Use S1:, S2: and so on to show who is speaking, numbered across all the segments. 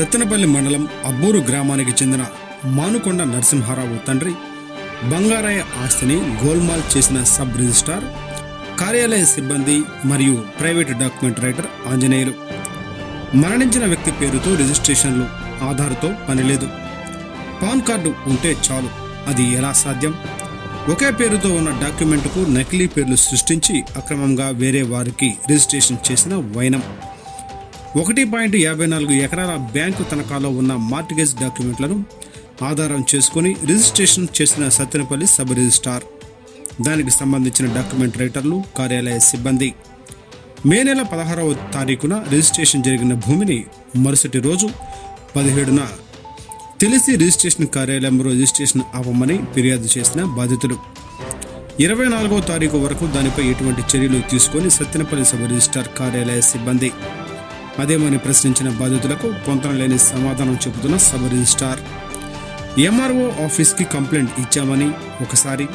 S1: సత్తెనపల్లి మండలం అబ్బూరు గ్రామానికి చెందిన మానుకొండ నరసింహారావు తండ్రి బంగారాయ ఆస్తిని గోల్మాల్ చేసిన సబ్ రిజిస్ట్రార్ కార్యాలయ సిబ్బంది మరియు ప్రైవేటు డాక్యుమెంట్ రైటర్ ఆంజనేయులు. మరణించిన వ్యక్తి పేరుతో రిజిస్ట్రేషన్లు ఆధార్తో పనిలేదు. పాన్ కార్డు ఉంటే చాలు అది ఎలా సాధ్యం? ఒకే పేరుతో ఉన్న డాక్యుమెంట్కు నకిలీ పేర్లు సృష్టించి అక్రమంగా వేరే వారికి రిజిస్ట్రేషన్ చేసిన వైనం. ఒకటి పాయింట్ యాభై నాలుగు ఎకరాల బ్యాంకు తనఖాలో ఉన్న మార్టిగేజ్ డాక్యుమెంట్లను ఆధారం చేసుకుని రిజిస్ట్రేషన్ చేసిన సత్తెనపల్లి సబ్ రిజిస్ట్రార్. దానికి సంబంధించిన డాక్యుమెంట్ రైటర్లు కార్యాలయ సిబ్బంది. మే నెల పదహారవ తారీఖున రిజిస్ట్రేషన్ జరిగిన భూమిని మరుసటి రోజు పదిహేడున తెలిసి రిజిస్ట్రేషన్ కార్యాలయంలో రిజిస్ట్రేషన్ అవ్వమని ఫిర్యాదు చేసిన బాధితులు. ఇరవై నాలుగో తారీఖు వరకు దానిపై ఎటువంటి చర్యలు తీసుకొని సత్తెనపల్లి సబ్ రిజిస్ట్రార్ కార్యాలయ సిబ్బంది. అదేమని ప్రశ్నించిన బాధితులకు పొంతన లేని సమాధానం చెబుతున్న సబ్ రిజిస్ట్రార్. ఎంఆర్ఓ ఆఫీస్కి కంప్లైంట్ ఇచ్చామని ఒకసారి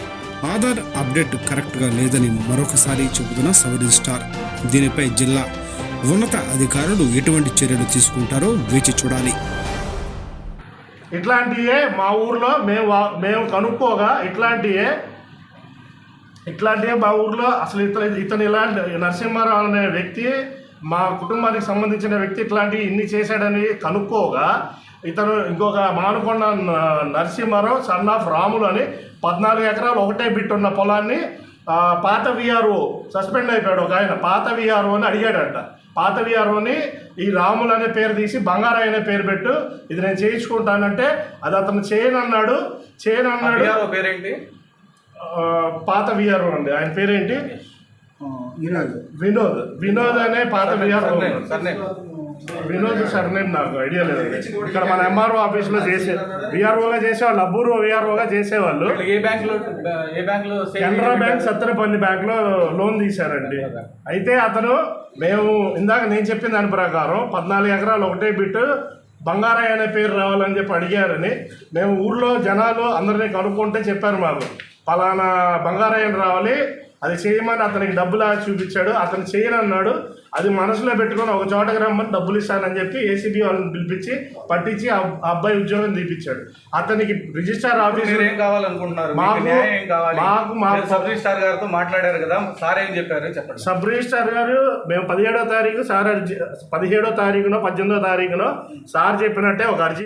S1: ఆధార్ అప్డేట్ కరెక్ట్గా లేదని మరొకసారి చెబుతున్న సబ్ రిజిస్ట్రార్. దీనిపై జిల్లా ఉన్నత అధికారులు ఎటువంటి చర్యలు తీసుకుంటారో వేచి చూడాలి.
S2: ఇట్లాంటివే మా ఊర్లో మేము మేము కనుక్కోగా ఇట్లాంటియే ఇట్లాంటివే మా ఊర్లో అసలు ఇతను ఇతను ఇలాంటి నరసింహారావు అనే వ్యక్తి మా కుటుంబానికి సంబంధించిన వ్యక్తి ఇట్లాంటివి ఇన్ని చేశాడని కనుక్కోగా ఇతను ఇంకొక మానుకొండ నరసింహారావు సన్ ఆఫ్ రాములు అని పద్నాలుగు ఎకరాలు ఒకటే బిట్ ఉన్న పొలాన్ని పాత విఆర్ఓ సస్పెండ్ అయిపోయాడు. ఒక ఆయన పాత విఆర్ఓ అని అడిగాడంట. పాత విఆర్ఓని ఈ రాములు అనే పేరు తీసి బంగారాయ్ అనే పేరు పెట్టు. ఇది నేను చేయించుకుంటానంటే అది అతను చేయను అన్నాడు చేయను అన్నాడు
S3: పేరేంటి?
S2: పాత విఆర్ఓ అండి. ఆయన పేరేంటి? వినోద్. వినోద్ అనే పాత VRO
S3: surname, surname.
S2: Vinod surname నాకు ఐడియా లేదు. ఇక్కడ మన ఎంఆర్ఓ ఆఫీస్లో చేసే విఆర్ఓగా చేసేవాళ్ళు అబ్బూర్వ విఆర్ఓగా చేసేవాళ్ళు.
S3: వీళ్ళు ఏ బ్యాంక్లో ఏ బ్యాంక్లో సేవ్
S2: కెనరా బ్యాంక్ సత్తెనపల్లి బ్యాంక్లో లోన్ తీశారండి. అయితే అతను మేము ఇందాక నేను చెప్పిన దాని ప్రకారం పద్నాలుగు ఎకరాలు ఒకటే బిట్ బంగారాయ్ అనే పేరు రావాలని చెప్పి అడిగారని మేము ఊర్లో జనాలు అందరినీ కనుక్కుంటే చెప్పారు మాకు. పలానా బంగారాయని రావాలి అది చేయమని అతనికి డబ్బులు చూపించాడు అతను చేయను అన్నాడు అది మనసులో పెట్టుకొని ఒక చోటకి రమ్మని డబ్బులు ఇస్తానని చెప్పి ఏసీబీ వాళ్ళని పిలిపించి పట్టించి ఆ అబ్బాయి ఉద్యోగం తీపించాడు అతనికి రిజిస్టార్ ఆఫీస్
S3: ఏం కావాలనుకుంటున్నారు? మీకు
S2: మాకు-
S3: సబ్ రిజిస్ట్రార్ గారితో మాట్లాడారు కదా సార్ ఏం చెప్పారు? చెప్పండి.
S2: సబ్ రిజిస్టార్ గారు మేము పదిహేడో తారీఖు సార్ అర్జీ పదిహేడో తారీఖునో పద్దెనిమిదో తారీఖునో సార్ చెప్పినట్టే ఒక అర్జీ.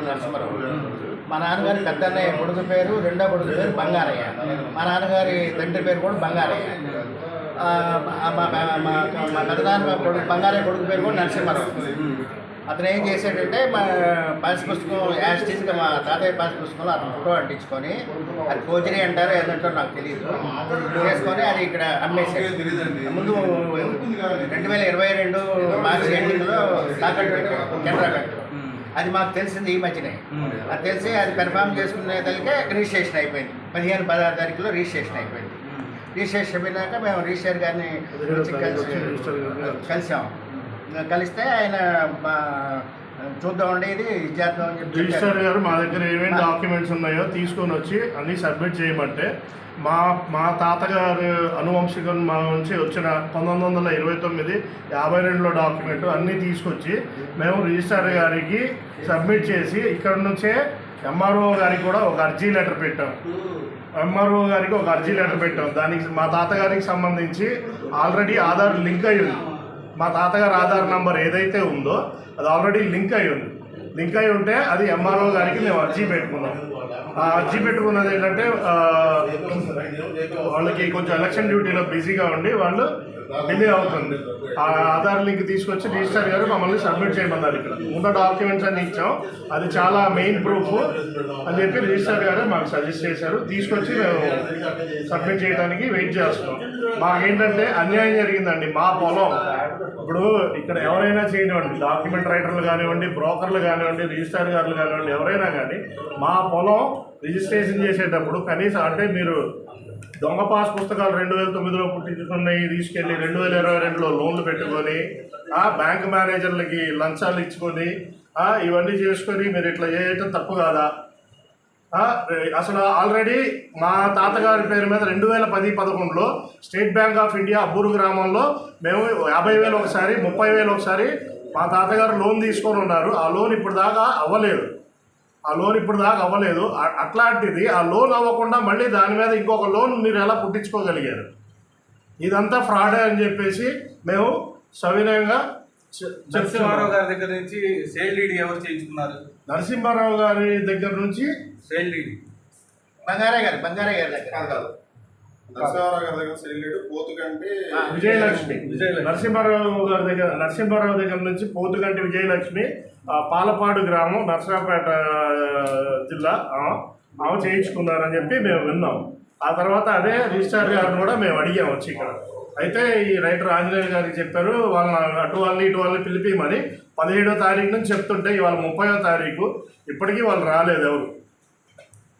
S4: నరసింహారావు. మా నాన్నగారి పెద్ద అన్నయ్య కొడుకు పేరు రెండో కొడుకు పేరు బంగారయ్య. మా నాన్నగారి తండ్రి పేరు కూడా బంగారయ్య. మా మా పెద్దనాన్న కొడుకు బంగారయ్య కొడుకు పేరు కూడా నరసింహారావు. అతను ఏం చేశాడంటే మా పాస్ పుస్తకం యాస్టీస్గా మా తాతయ్య పాస్ పుస్తకంలో అతను ఫోటో అంటించుకొని అది ఫోజరీ అంటారో ఏదంటారో నాకు తెలియదు చేసుకొని అది ఇక్కడ అమ్మేశాడు. ముందు రెండు వేల ఇరవై రెండు మార్చి ఎండింగ్లో తాకట్టు పెట్టాడు కెనరా బ్యాంక్ అది మాకు తెలిసింది ఈ మధ్యనే. అది తెలిసి అది కన్ఫర్మ్ చేసుకునే తల్లికే రిజిస్ట్రేషన్ అయిపోయింది. పదిహేను పదహారు తారీఖులో రిజిస్ట్రేషన్ అయిపోయింది. రిజిస్ట్రేషన్ అయిపోయినాక మేము రిజిస్టర్ గారిని కలిసి. కలిసాం. కలిస్తే ఆయన మా చూద్దామండి ఇది చెప్పి
S2: రిజిస్టర్. గారు మా దగ్గర ఏమేమి డాక్యుమెంట్స్ ఉన్నాయో తీసుకొని వచ్చి అన్ని సబ్మిట్ చేయమంటే మా మా తాతగారు అనువంశికం మా నుంచి వచ్చిన పంతొమ్మిది వందల ఇరవై తొమ్మిది యాభై రెండులో డాక్యుమెంట్ అన్నీ తీసుకొచ్చి మేము రిజిస్టర్ గారికి సబ్మిట్ చేసి ఇక్కడ నుంచే ఎంఆర్ఓ గారికి కూడా ఒక అర్జీ లెటర్ పెట్టాం. ఎంఆర్ఓ గారికి ఒక అర్జీ లెటర్ పెట్టాం. దానికి మా తాతగారికి సంబంధించి ఆల్రెడీ ఆధార్ లింక్ అయి ఉంది మా తాతగారు ఆధార్ నంబర్ ఏదైతే ఉందో అది ఆల్రెడీ లింక్ అయి ఉంది. లింక్ అయి ఉంటే అది ఎంఆర్ఓ గారికి మేము అర్జీ పెట్టుకున్నాం. ఆ అర్జీ పెట్టుకున్నది ఏంటంటే వాళ్ళకి కొంచెం ఎలక్షన్ డ్యూటీలో బిజీగా ఉండి వాళ్ళు డిలే అవుతుంది. ఆ ఆధార్ లింక్ తీసుకొచ్చి రిజిస్టర్ గారు మమ్మల్ని సబ్మిట్ చేయమన్నారు ఇక్కడ. ఉన్న డాక్యుమెంట్స్ అన్ని ఇచ్చాం. అది చాలా మెయిన్ ప్రూఫ్ అని చెప్పి రిజిస్టర్ గారు మాకు సజెస్ట్ చేశారు. తీసుకొచ్చి మేము సబ్మిట్ చేయడానికి వెయిట్ చేస్తున్నాం. మాకేంటంటే అన్యాయం జరిగిందండి. మా పొలం ఇప్పుడు ఇక్కడ ఎవరైనా చేయనివ్వండి డాక్యుమెంట్ రైటర్లు కానివ్వండి బ్రోకర్లు కానివ్వండి రిజిస్టార్ గారులు కానివ్వండి ఎవరైనా కానీ మా పొలం రిజిస్ట్రేషన్ చేసేటప్పుడు కనీసం అంటే మీరు దొంగ పాస్ పుస్తకాలు రెండు వేల తొమ్మిదిలో పుట్టించుకున్నాయి తీసుకెళ్ళి రెండు వేల ఇరవై రెండులో లోన్లు పెట్టుకొని బ్యాంక్ మేనేజర్లకి లంచాలు ఇచ్చుకొని ఇవన్నీ చేసుకొని మీరు ఇట్లా చేయటం తప్పు కాదా? అసలు ఆల్రెడీ మా తాతగారి పేరు మీద రెండు వేల పది పదకొండులో State Bank of India Abburu గ్రామంలో మేము యాభై వేలు ఒకసారి ముప్పై వేలు ఒకసారి మా తాతగారు లోన్ తీసుకొని ఉన్నారు. ఆ లోన్ ఇప్పుడు దాకా అవ్వలేదు. ఆ లోన్ ఇప్పుడు దాకా అవ్వలేదు. అట్లాంటిది ఆ లోన్ అవ్వకుండా మళ్ళీ దాని మీద ఇంకొక లోన్ మీరు ఎలా పుట్టించుకోగలిగారు? ఇదంతా ఫ్రాడే అని చెప్పేసి మేము సవినయంగా
S3: నరసింహారావు గారి దగ్గర నుంచి సేల్ డీడీ ఎవరు చేయించుకున్నారు?
S2: నరసింహారావు గారి దగ్గర నుంచి
S3: సేల్ డీడీ.
S4: బంగారయ్య గారు బంగారయ్య గారి దగ్గర.
S5: కాదు నరసింహారావు గారి దగ్గర సెల్లేడు పోతుకంటే
S2: విజయలక్ష్మి.
S3: విజయలక్ష్మి.
S2: నరసింహారావు గారి దగ్గర నరసింహారావు దగ్గర నుంచి పోతుగంటి విజయలక్ష్మి పాలపాడు గ్రామం నరసరావుపేట జిల్లా ఆమె ఆమె చేయించుకున్నారని చెప్పి మేము విన్నాం. ఆ తర్వాత అదే రిజిస్టార్ గారిని కూడా మేము అడిగాం వచ్చి ఇక్కడ. అయితే ఈ రైటర్ ఆంజనేయ గారికి చెప్పారు వాళ్ళని అటు వాళ్ళని ఇటు వాళ్ళని పిలిపిమని పదిహేడో తారీఖు నుంచి చెప్తుంటే ఇవాళ ముప్పయో తారీఖు ఇప్పటికీ వాళ్ళు రాలేదు ఎవరు.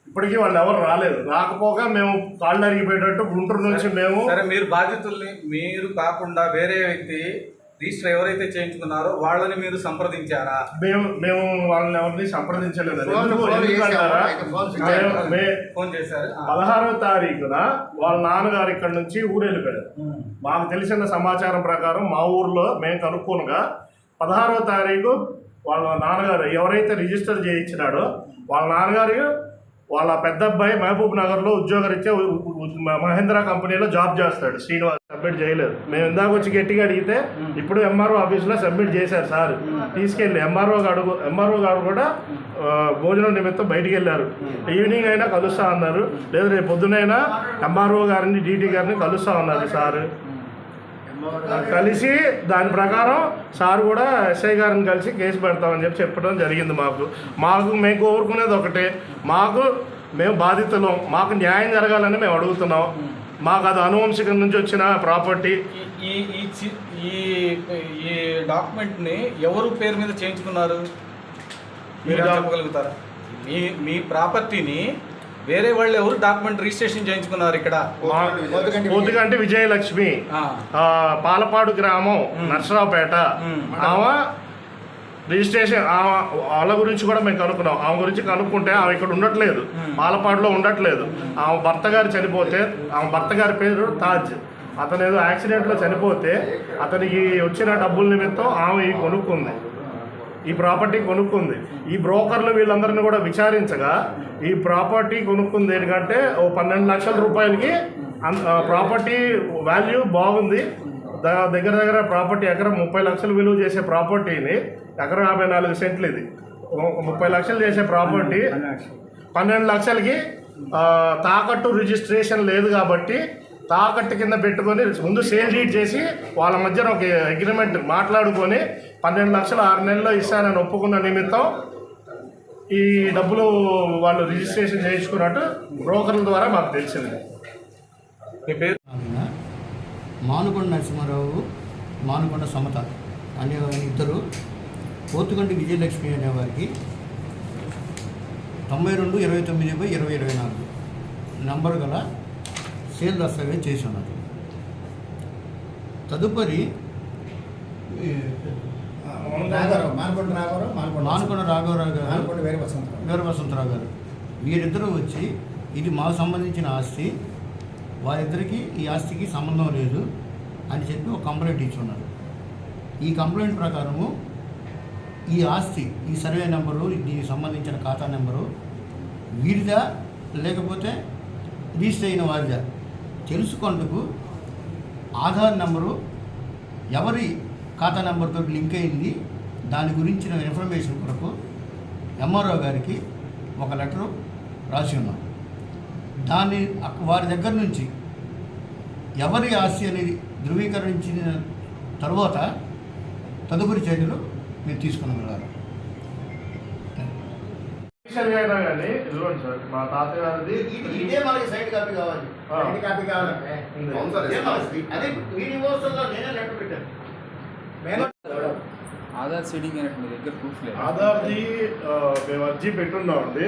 S2: ఇప్పటికీ వాళ్ళు ఎవరు రాలేదు. రాకపోగా మేము కాళ్ళు అరిగిపోయేటట్టు గుంటూరు నుంచి మేము
S3: సరే మీరు బాధితుల్ని మీరు కాకుండా వేరే వ్యక్తి రిజిస్టర్ ఎవరైతే చేయించుకున్నారో వాళ్ళని మీరు సంప్రదించారా?
S2: మేము మేము వాళ్ళని ఎవరిని సంప్రదించలేదు.
S4: ఫోన్-
S3: చేశారు.
S2: పదహారవ తారీఖున వాళ్ళ నాన్నగారు ఇక్కడ నుంచి ఊరు వెళ్ళిపోయారు మాకు తెలిసిన సమాచారం ప్రకారం మా ఊర్లో మేము కనుక్కోనుగా పదహారవ తారీఖు వాళ్ళ నాన్నగారు ఎవరైతే రిజిస్టర్ చేయించినాడో వాళ్ళ నాన్నగారు వాళ్ళ పెద్ద అబ్బాయి మహబూబ్ నగర్లో ఉద్యోగరీత్యా మహేంద్ర కంపెనీలో జాబ్ చేస్తాడు శ్రీనివాస్ సబ్మిట్ చేయలేదు. మేము ఇందాక వచ్చి గట్టిగా అడిగితే ఇప్పుడు ఎంఆర్ఓ ఆఫీస్లో సబ్మిట్ చేశారు సార్. తీసుకెళ్ళి ఎంఆర్ఓ గారు ఎంఆర్ఓ గారు కూడా భోజనం నిమిత్తం బయటికి వెళ్ళారు. ఈవినింగ్ అయినా కలుస్తా అన్నారు. లేదు రేపు పొద్దునైనా ఎంఆర్ఓ గారిని డీటీ గారిని కలుస్తా ఉన్నారు సార్. కలిసి దాని ప్రకారం సార్ కూడా ఎస్ఐ గారిని కలిసి కేసు పెడతామని చెప్పి చెప్పడం జరిగింది మాకు. మాకు మేము కోరుకునేది ఒకటే. మాకు మేము బాధితులం. మాకు న్యాయం జరగాలని మేము అడుగుతున్నాం. మాకు అది అనువంశికం నుంచి వచ్చిన ప్రాపర్టీ.
S3: ఈ- ఈ ఈ చి- ఈ ఈ డాక్యుమెంట్ని ఎవరు పేరు మీద చేయించుకున్నారు? మీరు చెప్పగలుగుతారా? మీ మీ ప్రాపర్టీని వేరే వాళ్ళు ఎవరు డాక్యుమెంట్ రిజిస్ట్రేషన్ చేయించుకున్నారు ఇక్కడ?
S4: పోతుగంటి
S2: పోతుగంటి విజయలక్ష్మి. పాలపాడు గ్రామం నర్సరావుపేట. ఆమె రిజిస్ట్రేషన్ వాళ్ళ గురించి కూడా మేము కనుక్కున్నాం. ఆమె గురించి కనుక్కుంటే ఆమె ఇక్కడ ఉండట్లేదు. పాలపాడులో ఉండట్లేదు. ఆమె భర్త గారు చనిపోతే ఆమె భర్త గారి పేరు తాజ్. అతను ఏదో యాక్సిడెంట్లో చనిపోతే అతనికి వచ్చిన డబ్బుల నిమిత్తం ఆమె ఈ కొనుక్కుంది. ఈ ప్రాపర్టీ కొనుక్కుంది. ఈ బ్రోకర్లు వీళ్ళందరినీ కూడా విచారించగా ఈ ప్రాపర్టీ కొనుక్కుంది ఎందుకంటే ఓ పన్నెండు లక్షల రూపాయలకి ప్రాపర్టీ వాల్యూ బాగుంది. దగ్గర దగ్గర ప్రాపర్టీ ఎకరం ముప్పై లక్షలు విలువ చేసే ప్రాపర్టీని ఎకరం యాభై నాలుగు సెంట్లు ఇది. ముప్పై లక్షలు చేసే ప్రాపర్టీ పన్నెండు లక్షలకి తాకట్టు రిజిస్ట్రేషన్ లేదు కాబట్టి తాకట్టు కింద పెట్టుకొని ముందు సేల్ డీట్ చేసి వాళ్ళ మధ్యన ఒక అగ్రిమెంట్ మాట్లాడుకొని పన్నెండు లక్షలు ఆరు నెలల్లో ఇస్తానని ఒప్పుకున్న నిమిత్తం ఈ డబ్బులు వాళ్ళు రిజిస్ట్రేషన్ చేయించుకున్నట్టు బ్రోకర్ల ద్వారా మాకు తెలిసింది.
S3: మీ పేరు?
S6: మానుకొండ నరసింహారావు మానుకొండ సమత అనే ఇద్దరు పోతుగంటి విజయలక్ష్మి అనేవారికి తొంభై రెండు ఇరవై తొమ్మిది బై ఇరవై ఇరవై నాలుగు నంబర్ గల సేల్ దస్తావేజ్ చేసి ఉన్నది తదుపరి
S4: మానకొండ
S6: రాఘవరావు గారు
S4: వీర వసంతరావు
S6: గారు. వీరిద్దరూ వచ్చి ఇది మాకు సంబంధించిన ఆస్తి వారిద్దరికీ ఈ ఆస్తికి సంబంధం లేదు అని చెప్పి ఒక కంప్లైంట్ ఇచ్చున్నారు. ఈ కంప్లైంట్ ప్రకారము ఈ ఆస్తి ఈ సర్వే నెంబరు దీనికి సంబంధించిన ఖాతా నెంబరు వీరిదా లేకపోతే రిజిస్టర్ అయిన వారిదా? తెలుసుకుంటకు ఆధార్ నెంబరు ఎవరి ఖాతా నెంబర్తో లింక్ అయింది? దాని గురించిన ఇన్ఫర్మేషన్ కొరకు ఎంఆర్ఓ గారికి ఒక లెటరు రాసి ఉన్నాం. దాన్ని వారి దగ్గర నుంచి ఎవరి ఆస్తి అనేది ధృవీకరించిన తరువాత తదుపరి చర్యలు మీరు తీసుకునగలరు.
S2: Official గా అయినా కానీ ఇదిగోండి సార్ మా
S4: ఇదే మనకి సైడ్ కాపీ కావాలి.
S2: ఆ.
S4: సైడ్ కాపీ కావాలంటే అదే యూనివర్సల్లో నేనే లెటర్ పెట్టాను. మేము
S7: ఆధార్ సీడింగ్ అయినట్టు మీ దగ్గర ప్రూఫ్ లేదు.
S2: ఆధార్ది మేము అర్జీ పెట్టున్నామండి.